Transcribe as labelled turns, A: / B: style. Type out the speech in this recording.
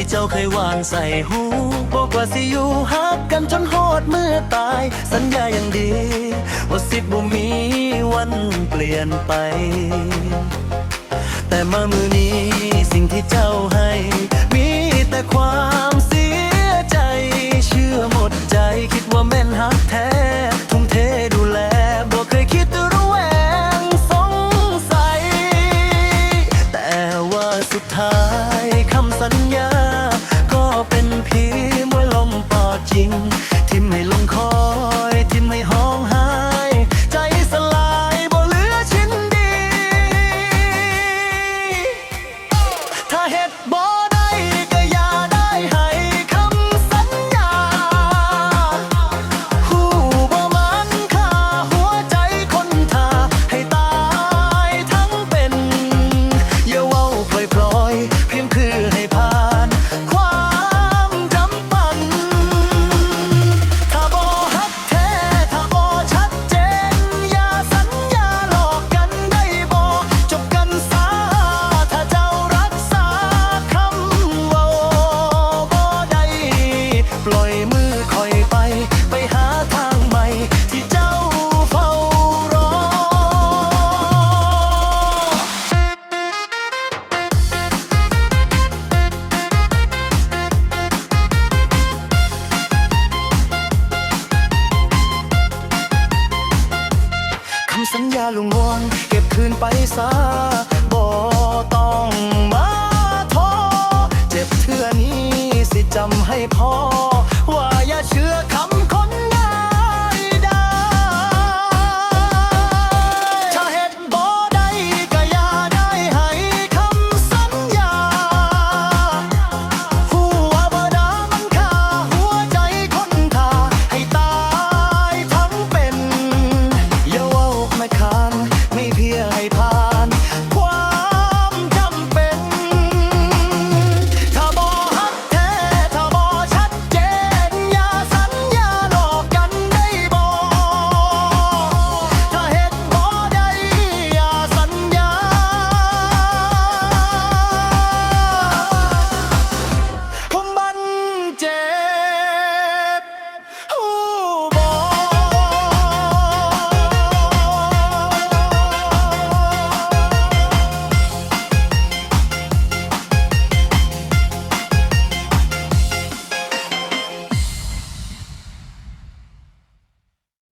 A: ที่เจ้าเคยวางใส่หูบอกว่าสิอยู่ฮักกันจนโหดเมื่อตาย สัญญาอย่างดี ว่าสิบบ่มีวันเปลี่ยนไป แต่มามือนี้สิ่งที่เจ้าให้ มีแต่ความเสียใจ เชื่อหมดใจคิดว่าแม่นฮักแท้ทุ่มเทดูแลบ่เคยคิดระแวงสงสัย แต่ว่าสุดท้ายคำสัญญา เป็นเพียงมวยลมปอดจริง ที่ไม่ลำสัญญาลุงลวงเก็บคืนไปซะบ่ต้องมาท้อเจ็บเทื่อนี้สิจำให้พอ